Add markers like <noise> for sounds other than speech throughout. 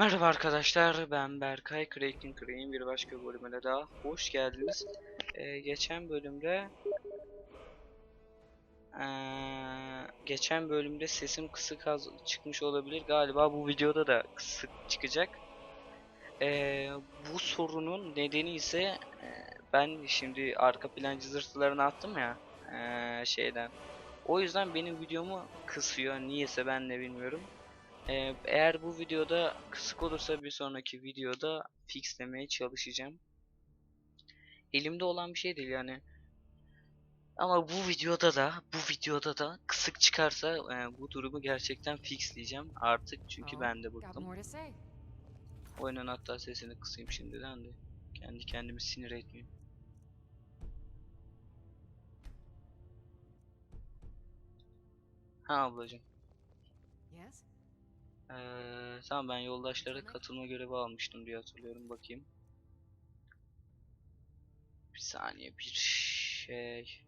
Merhaba arkadaşlar, ben Berkay Cracking Crane bir başka bölümüne daha hoş geldiniz. Ee, geçen bölümde Eee, geçen bölümde sesim kısık az çıkmış olabilir. Galiba bu videoda da kısık çıkacak. Eee, bu sorunun nedeni ise eee, ben şimdi arka plan cızırtılarını attım ya eee, şeyden. O yüzden benim videomu kısıyor. Niyeyse ben de bilmiyorum. Ee, eğer bu videoda kısık olursa bir sonraki videoda fixlemeye çalışacağım. Elimde olan bir şey değil yani. Ama bu videoda da bu videoda da kısık çıkarsa e, bu durumu gerçekten fixleyeceğim artık çünkü Oh, ben de bıktım. Oyunun hatta sesini kısayım şimdiden de kendi kendimi sinir etmeyeyim. Ha ablacığım. Yes? Ee, tamam ben yoldaşlara katılma görevi almıştım diye hatırlıyorum bakayım. Bir saniye bir şey.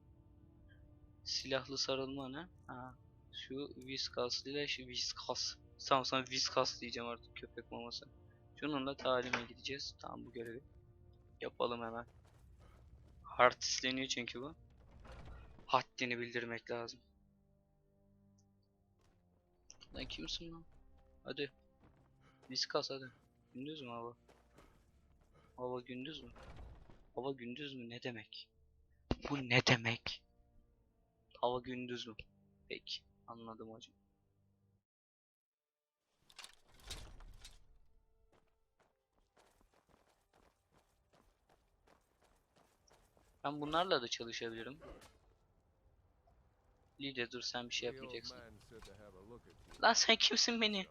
Silahlı sarılma ne? Ha. Şu viskas ile şu viskas. Tamam sana viskas diyeceğim artık köpek maması. Şununla talime gideceğiz. Tamam bu görevi. Yapalım hemen. Hard isteniyor çünkü bu. Haddini bildirmek lazım. Lan kimsin lan? Hadi. Viskas hadi. Gündüz mü hava? Hava gündüz mü? Hava gündüz mü? Ne demek? Bu ne demek? Hava gündüz mü? Peki. Anladım hocam. Ben bunlarla da çalışabilirim. Lider dur sen bir şey yapmayacaksın. Lan sen kimsin beni?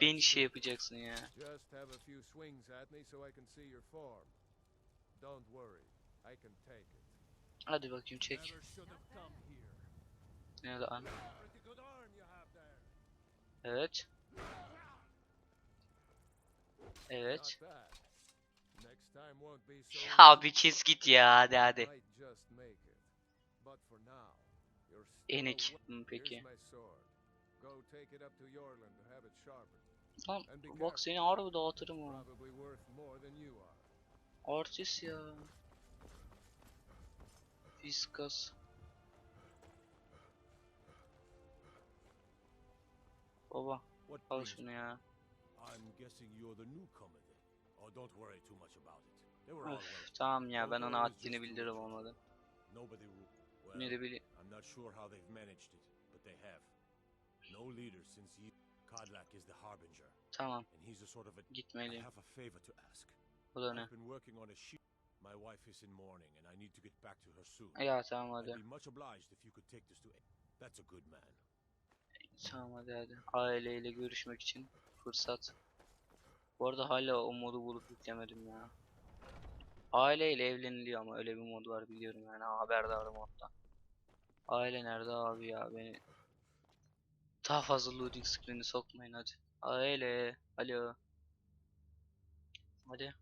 Beni şey yapacaksın ya. Just have a few swings at me so I can see your form. Don't worry, I can take it. Hadi bakayım çek. Ne lan? There. Evet. Evet. Bir kez git ya hadi hadi. Enik. Hı, peki. Go take it up to Yorland to have it sharpened. Lan bak seni harbi dağıtırım are. Artist ya. Viskas. Baba al şunu ya. Oh, Öf, welcome. tamam ya ben ona haddini bildiririm olmadı. Ne de bileyim. Kodlak is the harbinger, Tamam and he's a sort of a I gitmeliyim. have a favor to ask. Bu da ne? I've been working on a sheep. My wife is in mourning, and I need to get back to her soon. Ya tamam I'd hadi. be much obliged if you could take this to That's a good man. Tamam hadi hadi. Aileyle görüşmek için fırsat. Bu arada hala o modu bulup yüklemedim ya. Aileyle evleniliyor ama öyle bir mod var biliyorum yani haberdarım modda. Aile nerede abi ya beni daha fazla loading screen'i sokmayın hadi. Aile, alo. Hadi.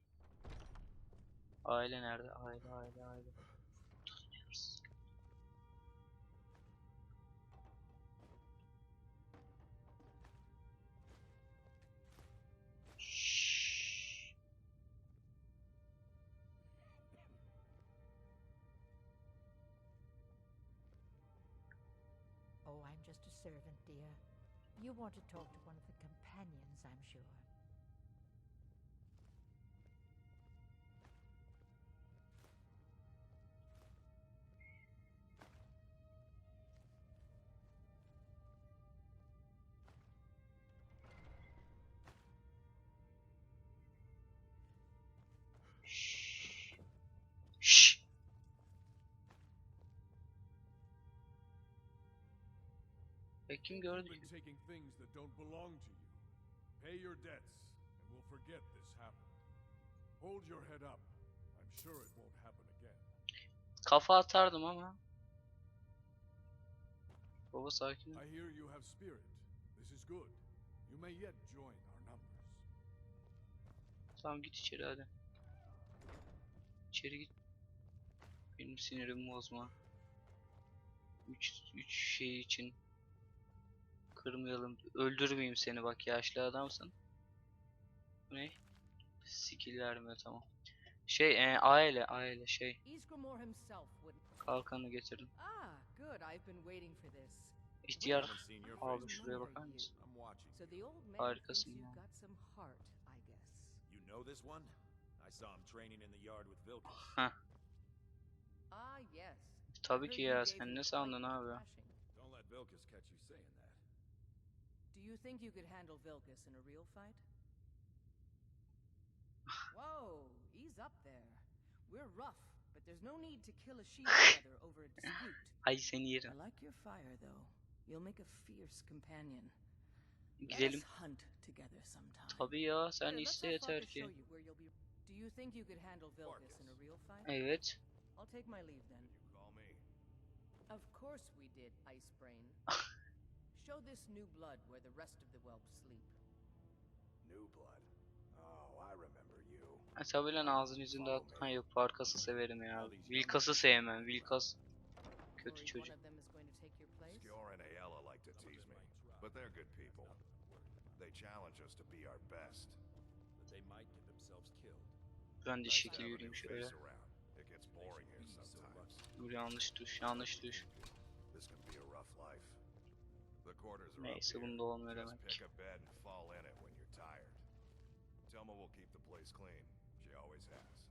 Aile nerede? Aile, aile, aile. I'm just a servant, dear. You want to talk to one of the companions, I'm sure. E kim gördü? You've been taking things that don't belong to you. Pay your debts, and we'll forget this happened. Hold your head up. I'm sure it won't happen again. Kafa atardım ama. Baba sakin. I hear you have spirit. This is good. You may yet join our numbers. Tamam git içeri hadi. İçeri git. Benim sinirimi bozma. Üç, üç şey için. Kırmayalım. Öldürmeyeyim seni bak yaşlı adamsın. Bu ne? Skill vermiyor tamam. Şey e, A ile A ile şey kalkanı getirdim. Ah. İhtiyar abi şuraya bakar mısın? Harikasın ya. You know this one? I saw him training in the yard with Vilkas. Heh Ah, yes. tabii ki ya sen ne sandın abi? thrashing. Don't let Vilkas catch you saying that. Do you think you could handle Vilkas in a real fight? <sighs> Whoa, ease up there. We're rough, but there's no need to kill a sheep <sighs> together over a dispute. Ay seni I like your fire, though. You'll make a fierce companion. Let Gidelim. us hunt together sometime. Tabii ya sen Here, let iste our yeter father ki. show you where you'll be. Do you think you could handle Vilkas in a real fight? Evet. I'll take my leave then. You call me. Of course we did, Icebrain. <laughs> Show this new blood where the rest of the whelps sleep. New blood. Oh, I remember you. Ha, tabii lan ağzın yüzünde at. Ha yok Farkas'ı severim ya. Vilkas'ı sevmem. Vilkas kötü çocuk. Skjor and Ayala like to tease me, but they're good people. They challenge us to be our best. But they might get themselves killed. Ben de şekil yürüyeyim şöyle. Dur yanlış düş, yanlış düş. This can be a rough life. Neyse bunda olmuyor Just demek. pick a bed and fall in it when you're tired. Telma will keep the place clean. She always has.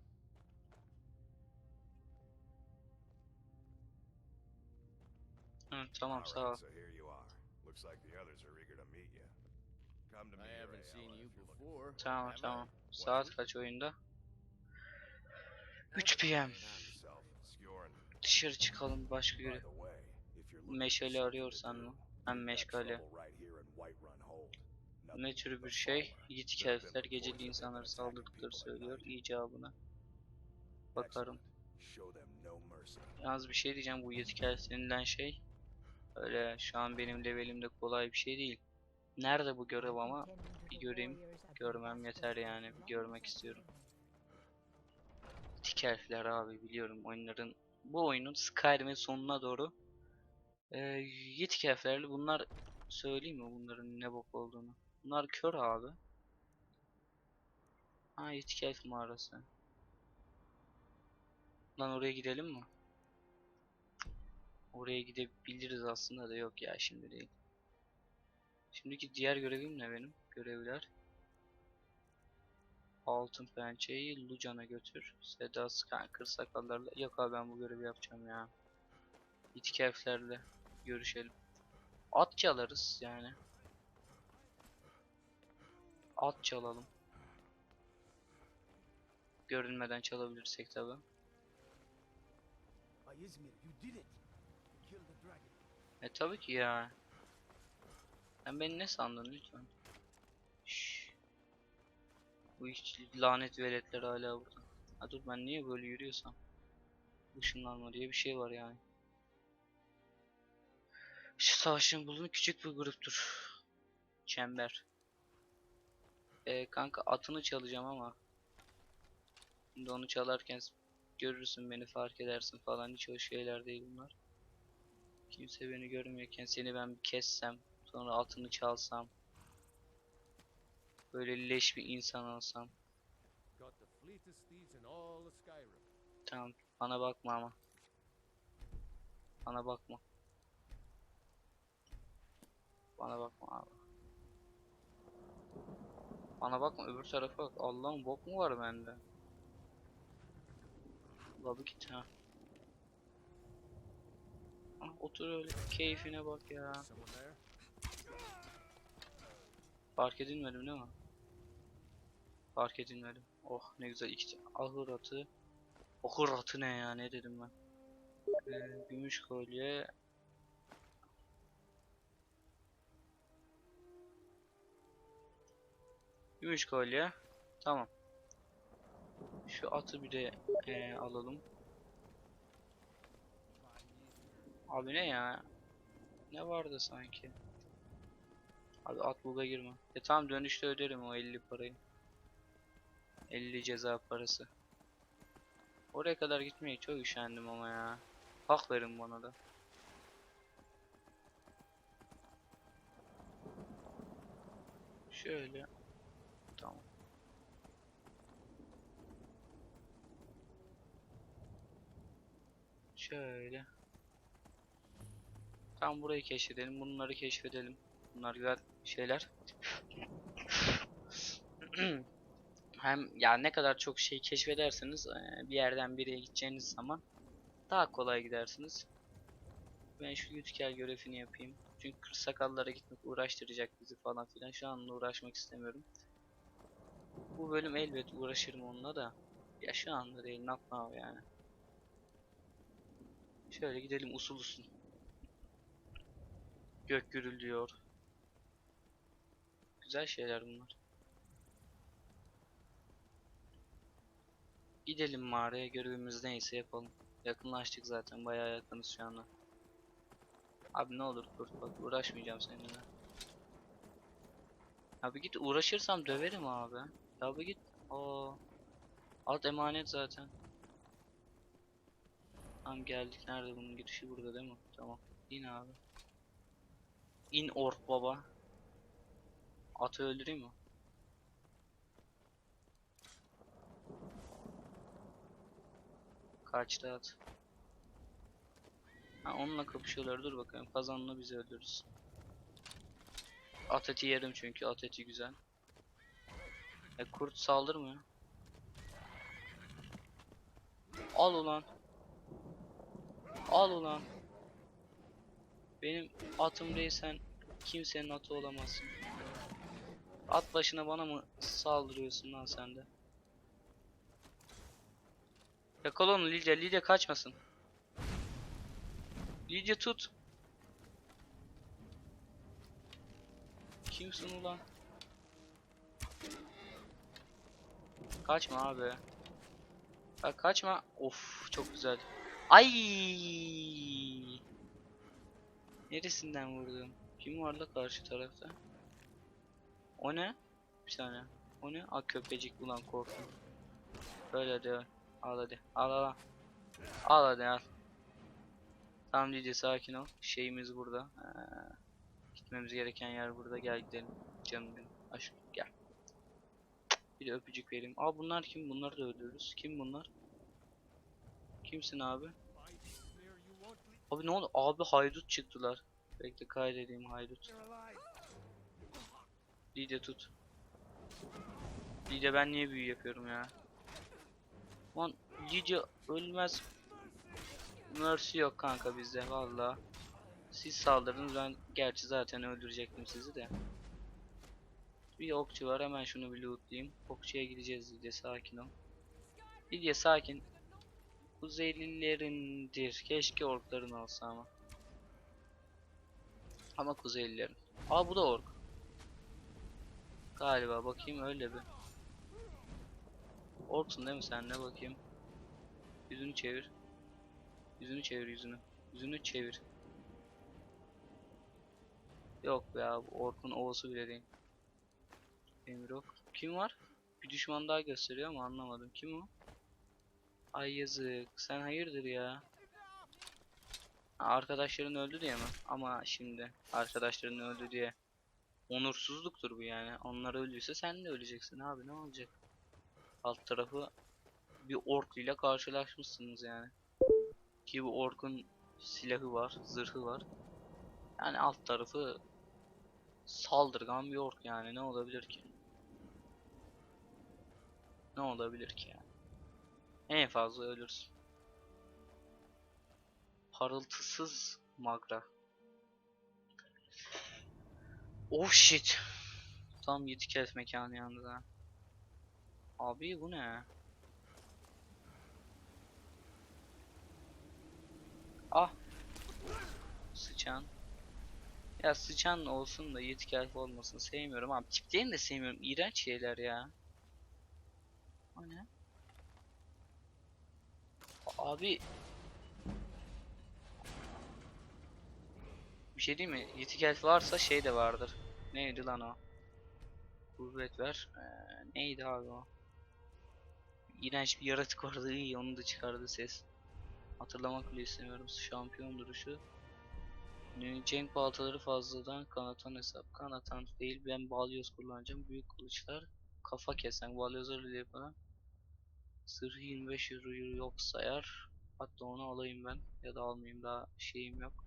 Hı, tamam sağ ol. So here you are. Looks like the others are eager to meet you. Come to me, I haven't seen you before. Tamam tamam. Saat kaç oyunda? 3 PM. Dışarı çıkalım başka göre. Meşale arıyorsan mı? Hem meşgale. Ne tür bir şey? Yiğit reports geceli insanlara saldırdıkları söylüyor. İcabına. Bakarım. Yalnız bir şey diyeceğim bu yetki elf denilen şey. Öyle şu an benim levelimde kolay bir şey değil. Nerede bu görev ama bir göreyim, görmem yeter yani. Bir görmek istiyorum. Tik elfler abi biliyorum oyunların bu oyunun Skyrim'in sonuna doğru e, yetik elflerle bunlar söyleyeyim mi bunların ne bok olduğunu. Bunlar kör abi. Ha yetik elf mağarası. Lan oraya gidelim mi? Oraya gidebiliriz aslında da yok ya şimdi değil. Şimdiki diğer görevim ne benim? Görevler. Altın pençeyi Lucan'a götür. Seda Skan kır sakallarla. Yok abi ben bu görevi yapacağım ya. İtki görüşelim. At çalarız yani. At çalalım. Görünmeden çalabilirsek tabi. E tabii ki ya. Sen beni ne sandın lütfen? Şşş. Bu hiç lanet veletler hala burada. Ha dur ben niye böyle yürüyorsam? Işınlanma diye bir şey var yani. Şu savaşın bulun küçük bir gruptur. Çember. E kanka atını çalacağım ama. Şimdi onu çalarken görürsün beni fark edersin falan hiç hoş şeyler değil bunlar. Kimse beni görmüyorken seni ben bir kessem, sonra atını çalsam. Böyle leş bir insan olsam. Tamam, bana bakma ama. Bana bakma. Bana bakma abi. Bana bakma öbür tarafa bak. Allah'ım bok mu var bende? Abi git ha. Ah, otur öyle keyfine bak ya. Fark edilmedim değil mi? Fark edilmedim. Oh ne güzel iki ahır atı. Ahır atı ne ya ne dedim ben. Ee, gümüş kolye. Gümüş kolye. Tamam. Şu atı bir de ee, alalım. Abi ne ya? Ne vardı sanki? Abi at buga girme. E tamam dönüşte öderim o 50 parayı. 50 ceza parası. Oraya kadar gitmeye çok üşendim ama ya. Hak verin bana da. Şöyle. Tamam. Şöyle. Tam burayı keşfedelim. Bunları keşfedelim. Bunlar güzel şeyler. <clears throat> Hem ya ne kadar çok şey keşfederseniz eee, bir yerden bir yere gideceğiniz zaman daha kolay gidersiniz. Ben şu Yütkel görevini yapayım. Çünkü kırsakallara gitmek uğraştıracak bizi falan filan. Şu anda uğraşmak istemiyorum. Bu bölüm elbet uğraşırım onunla da. Ya şu anda değil, not now yani. Şöyle gidelim usul usul. Gök gürülüyor. Güzel şeyler bunlar. Gidelim mağaraya görevimiz neyse yapalım. Yakınlaştık zaten bayağı yakınız şu anda. Abi ne olur kurt bak uğraşmayacağım seninle. Abi git uğraşırsam döverim abi. Abi git. Aa. Alt emanet zaten. Tamam geldik. Nerede bunun girişi burada değil mi? Tamam. İn abi. İn ork baba. Atı öldüreyim mi? Kaçtı at. Ha onunla kapışıyorlar. Dur bakalım. Kazanla bizi öldürürüz. At eti yerim çünkü. At eti güzel. E kurt saldırmıyor. Al ulan. Al ulan. Benim atım değilsen kimsenin atı olamazsın. At başına bana mı saldırıyorsun lan sen de? Yakala onu Lidya. Lidya kaçmasın. Lidya tut. Kimsin ulan? Kaçma abi. Bak kaçma. Of çok güzel. Ay! Neresinden vurdum? Kim var da karşı tarafta? O ne? Bir saniye. O ne? A köpecik ulan korktum. Böyle de al hadi. Al al al. Hadi al. Tamam Lidya sakin ol. Şeyimiz burada. Ee, gitmemiz gereken yer burada. Gel gidelim. Canım benim. Aşkım gel. Bir de öpücük vereyim. Aa bunlar kim? Bunları da öldürürüz. Kim bunlar? Kimsin abi? Abi ne oldu? Abi haydut çıktılar. Bekle kaydedeyim haydut. Lidya tut. Lidya ben niye büyü yapıyorum ya? Lan Lidya ölmez. Mercy yok kanka bizde valla. Siz saldırdınız ben gerçi zaten öldürecektim sizi de. Bir okçu var hemen şunu bir lootlayayım. Okçuya gideceğiz Lidya sakin ol. Lidya sakin. Kuzeylilerindir. Keşke orkların olsa ama. Ama Kuzeylilerin. Aa bu da ork. Galiba bakayım öyle bir. Orksun değil mi sen ne bakayım. Yüzünü çevir. Yüzünü çevir yüzünü. Yüzünü çevir. Yok be abi orkun ovası bile değil. Emir. Kim var? Bir düşman daha gösteriyor ama anlamadım. Kim o? Ay yazık. Sen hayırdır ya? Arkadaşların öldü diye mi? Ama şimdi arkadaşların öldü diye onursuzluktur bu yani. Onlar öldüyse sen de öleceksin abi ne olacak? Alt tarafı bir ork ile karşılaşmışsınız yani. Ki bu orkun silahı var, zırhı var. Yani alt tarafı saldırgan bir ork yani ne olabilir ki? Ne olabilir ki yani? En fazla ölürsün. Parıltısız magra. Oh shit. Tam yetiket mekanı yalnız ha. Abi bu ne? Ah. Sıçan. Ya sıçan olsun da yetki olmasın sevmiyorum abi. Tiplerini de sevmiyorum. İğrenç şeyler ya. O ne? Abi bir şey değil mi? Yetik elf varsa şey de vardır. Neydi lan o? Kuvvet ver. Ee, neydi abi o? İğrenç bir yaratık vardı. iyi onu da çıkardı ses. Hatırlamak bile istemiyorum. Şampiyon duruşu. Ne- Cenk baltaları fazladan kanatan hesap. Kanatan değil ben balyoz kullanacağım. Büyük kılıçlar. Kafa kesen balyozlar ile yapılan. Sırrı 25 euro yok sayar. Hatta onu alayım ben ya da almayayım daha şeyim yok.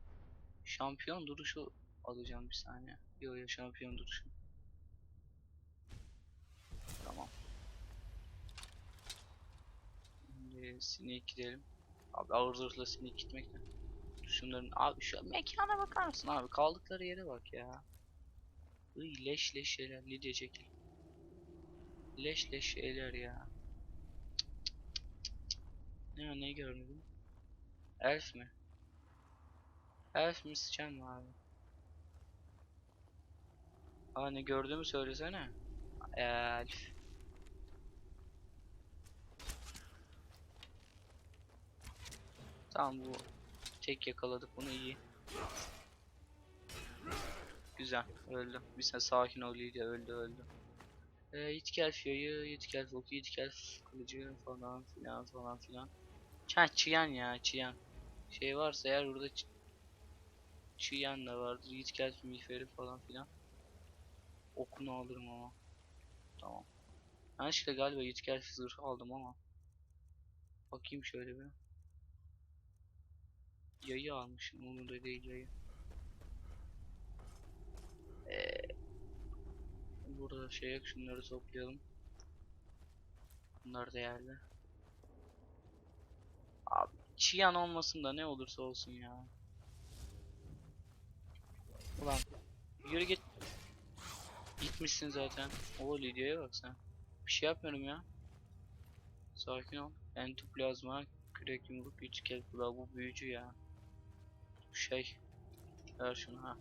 Şampiyon duruşu alacağım bir saniye. Yo yo şampiyon duruşu. Tamam. Şimdi sinek gidelim. Abi ağır zırhla sinek gitmek de. Şunların abi şu mekana bakar mısın abi kaldıkları yere bak ya. Iy leş leş şeyler Lidya çekil. Leş leş şeyler ya. Ne ne görmedim? Elf mi? Elf mi sıçan mı abi? Aa ne gördüğümü söylesene. Elf. Tamam bu tek yakaladık bunu iyi. Güzel öldü. Bir sen sakin ol Lydia öldü öldü. Ee, Yitkelf yayı, Yitkelf oku, Yitkelf kılıcı falan filan falan filan. Ha Çiyan ya Çiyan. Şey varsa eğer burada Ç- Çiyan da vardır. Yitkelf miğferi falan filan. Okunu alırım ama. Tamam. Ben işte galiba Yitkelf zırhı aldım ama. Bakayım şöyle bir. Yayı almışım. Onu da değil yayı. Ee, burada şey yok. Şunları toplayalım. Bunlar değerli. Çiyan olmasın da ne olursa olsun ya. Ulan yürü git. Gitmişsin zaten. O Lidya'ya bak sen. Bir şey yapmıyorum ya. Sakin ol. Entoplazma, kürek yumruk, güç kel kulağı bu büyücü ya. Şey. Ver şunu ha.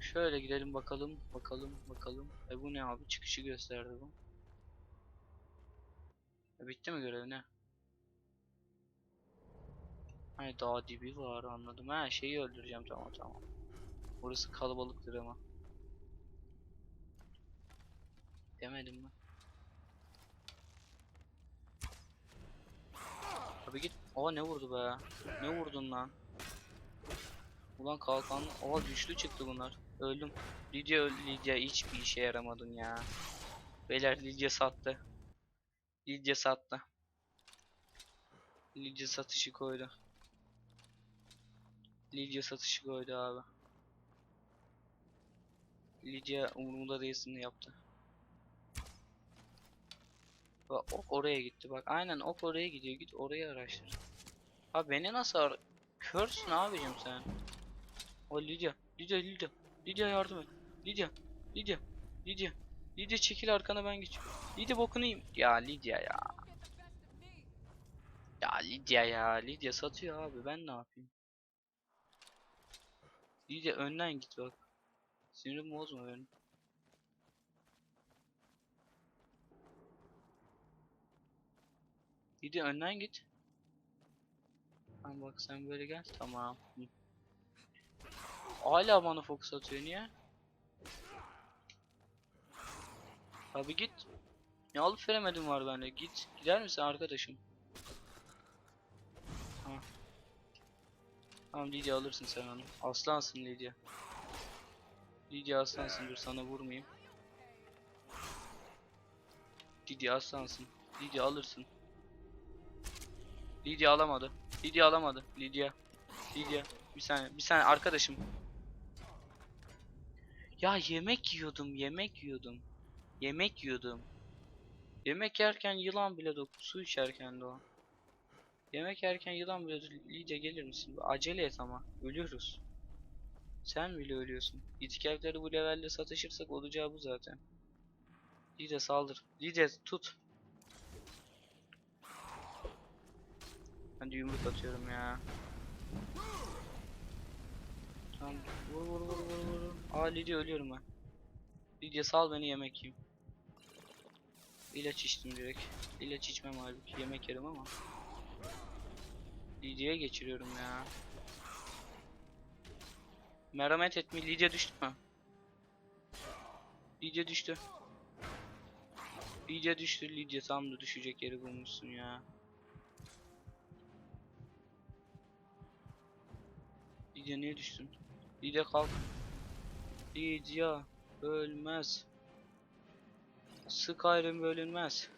Şöyle gidelim bakalım, bakalım, bakalım. E bu ne abi? Çıkışı gösterdi bu. E bitti mi görev ne? Hay dağ dibi var anladım. Ha şeyi öldüreceğim tamam tamam. Burası kalabalıktır ama. Demedim mi? Abi git. Aa ne vurdu be? Ne vurdun lan? Ulan kalkan. Aa güçlü çıktı bunlar. Öldüm. Lidya öldü. Lidya hiçbir işe yaramadın ya. Beyler Lidya sattı. Lidya sattı. Lidya satışı koydu. Lidya satışı koydu abi. Lidya umurumda değilsin yaptı. Bak ok oraya gitti bak aynen ok oraya gidiyor git orayı araştır. Abi beni nasıl ar Körsün abicim sen. O Lidya Lidya Lidya Lidya yardım et. Lidya Lidya Lidya Lidya çekil arkana ben geç. Lidya bokunu yiyeyim. Ya Lidya ya. Ya Lidya ya Lidya satıyor abi ben ne yapayım? Lidya önden git bak. Sinirim bozma benim. Lidya önden git. Tamam bak sen böyle gel tamam. Hı. Hala bana fokus atıyor niye? Abi git. Ne alıp veremedim var bende. Git. Gider misin arkadaşım? Tamam Lidya alırsın sen onu. Aslansın Lidya. Lidya aslansın dur sana vurmayayım. Lidya aslansın. Lidya alırsın. Lidya alamadı. Lidya alamadı. Lidya. Lidya. Bir saniye. Bir saniye arkadaşım. Ya yemek yiyordum. Yemek yiyordum. Yemek yiyordum. Yemek yerken yılan bile dok su içerken de. Yemek yerken yılan Lidya gelir misin? Acele et ama. Ölüyoruz. Sen bile ölüyorsun. İtikarları bu levelde satışırsak olacağı bu zaten. Lidya saldır. Lidya tut. Ben de yumruk atıyorum ya. Tamam vur vur vur vur vur. Aa Lidya ölüyorum ben. Lidya sal beni yemek yiyeyim. İlaç içtim direkt. İlaç içmem halbuki yemek yerim ama. Lidya'ya geçiriyorum ya. Merhamet etme Lidya düştü mü? Lidya düştü. Lidya düştü Lidya tam da düşecek yeri bulmuşsun ya. Lidya niye düştün? Lidya kalk. Lidya ölmez. Skyrim bölünmez.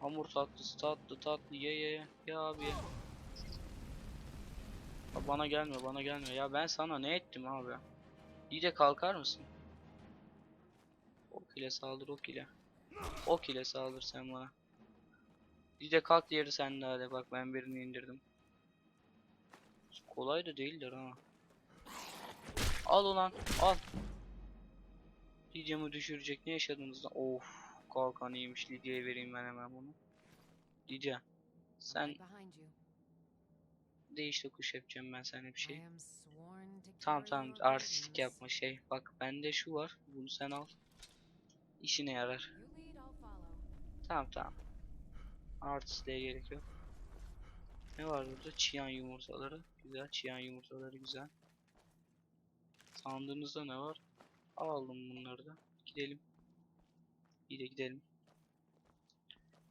Hamur tatlısı tatlı tatlı ye ye ye. Ya abi ye. Ya Bana gelme bana gelme. Ya ben sana ne ettim abi? İyice kalkar mısın? Ok ile saldır ok ile. Ok ile saldır sen bana. İyice kalk diğeri sende hadi bak ben birini indirdim. Kolay da değildir ha. Al ulan al. Lidya'mı düşürecek ne yaşadınız lan? Of kalkan iyiymiş Lidya'ya vereyim ben hemen bunu. Lidya sen değiş tokuş yapacağım ben sana bir şey. Tamam tamam artistik yapma şey. Bak bende şu var. Bunu sen al. İşine yarar. Tamam tamam. Artistliğe gerek yok. Ne var burada? Çiyan yumurtaları. Güzel. Çiyan yumurtaları güzel. Sandığınızda ne var? Aldım bunları da. Gidelim. İyi de gidelim.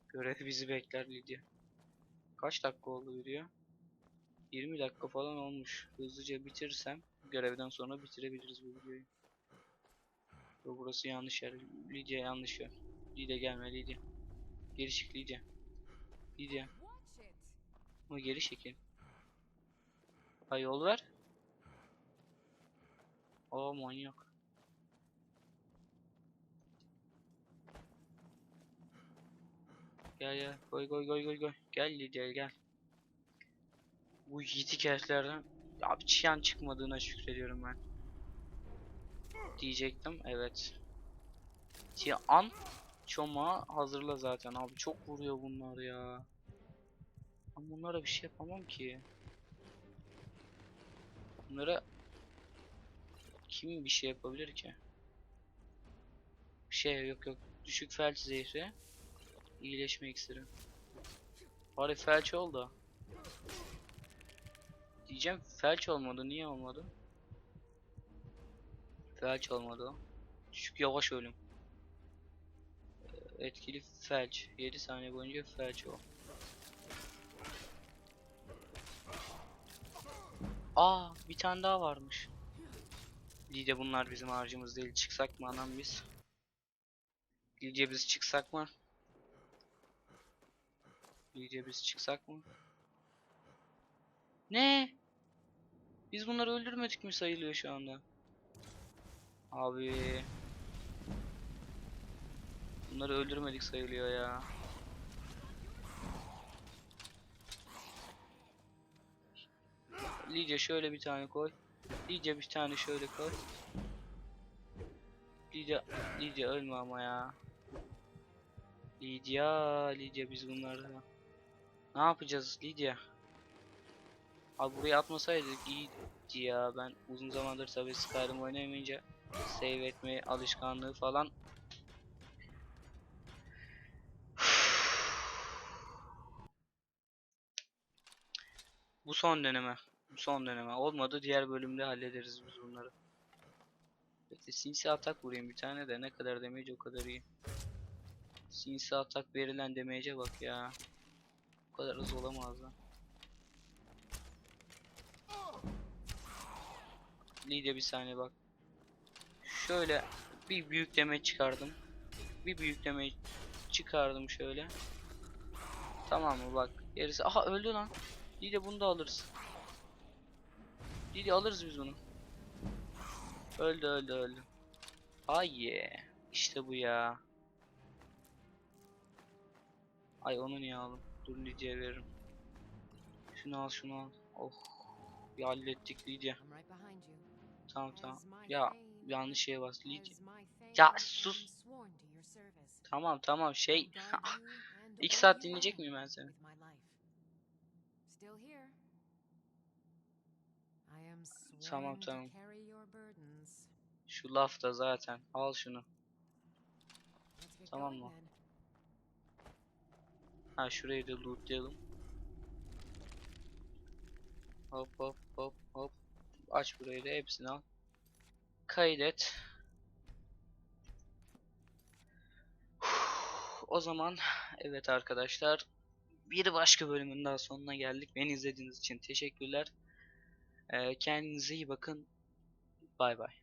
Görev bizi bekler Lidya. Kaç dakika oldu video? 20 dakika falan olmuş. Hızlıca bitirirsem görevden sonra bitirebiliriz bu videoyu. Yo, burası yanlış yer. Lidya yanlış yer. Lidya gelme Lidya. Geri çık Lidya. Lidya. Ama geri çekil. Ha yol ver. Aa manyak. Gel gel. Koy koy koy koy koy. Gel Lidya gel. Bu yitik heriflerden abi çiyan çıkmadığına şükrediyorum ben. Diyecektim. Evet. Çiyan Çoma hazırla zaten abi. Çok vuruyor bunlar ya. Ben bunlara bir şey yapamam ki. Bunlara kim bir şey yapabilir ki? Bir şey yok yok. Düşük felç zehri. İyileşme iksiri. Bari felç oldu. Diyeceğim felç olmadı. Niye olmadı? Felç olmadı. Düşük yavaş ölüm. Ee, Etkili felç. 7 saniye boyunca felç o. Aa bir tane daha varmış. Lidya bunlar bizim harcımız değil. Çıksak mı anam biz? Lidya biz çıksak mı? Lidya biz çıksak mı? Ne? Biz bunları öldürmedik mi sayılıyor şu anda? Abi. Bunları öldürmedik sayılıyor ya. Lidya şöyle bir tane koy. Lidya bir tane şöyle koy. Lidya, Lidya ölme ama ya. Lidya, Lidya biz bunları ne yapacağız Lidya? Abi buraya atmasaydık iyiydi ya. Ben uzun zamandır tabii Skyrim oynayamayınca save etme alışkanlığı falan <sighs> Bu son deneme. Bu son deneme. Olmadı diğer bölümde hallederiz biz bunları. Bekle sinsi atak vurayım bir tane de ne kadar damage o kadar iyi. Sinsi atak verilen damage'e bak ya. Kadar hızlı olamaz lan. Lidya bir saniye bak. Şöyle bir büyük damage çıkardım. Bir büyük damage çıkardım şöyle. Tamam mı bak. Gerisi aha öldü lan. Lidya bunu da alırız. Lidya alırız biz bunu. Öldü öldü öldü. Ay ye. İşte bu ya. Ay onu niye aldım? Dur Lidya'ya veririm. Şunu al şunu al. Oh. Bir hallettik Lidya. Tamam tamam. Ya yanlış şeye bas Lidya. Ya sus. Tamam tamam şey. <laughs> İki saat dinleyecek miyim ben seni? Tamam, tamam. Şu laf da zaten. Al şunu. Tamam mı? Ha şurayı da lootlayalım. Hop hop hop hop. Aç burayı da hepsini al. Kaydet. O zaman evet arkadaşlar bir başka bölümün daha sonuna geldik. Beni izlediğiniz için teşekkürler. Ee, kendinize iyi bakın. Bay bay.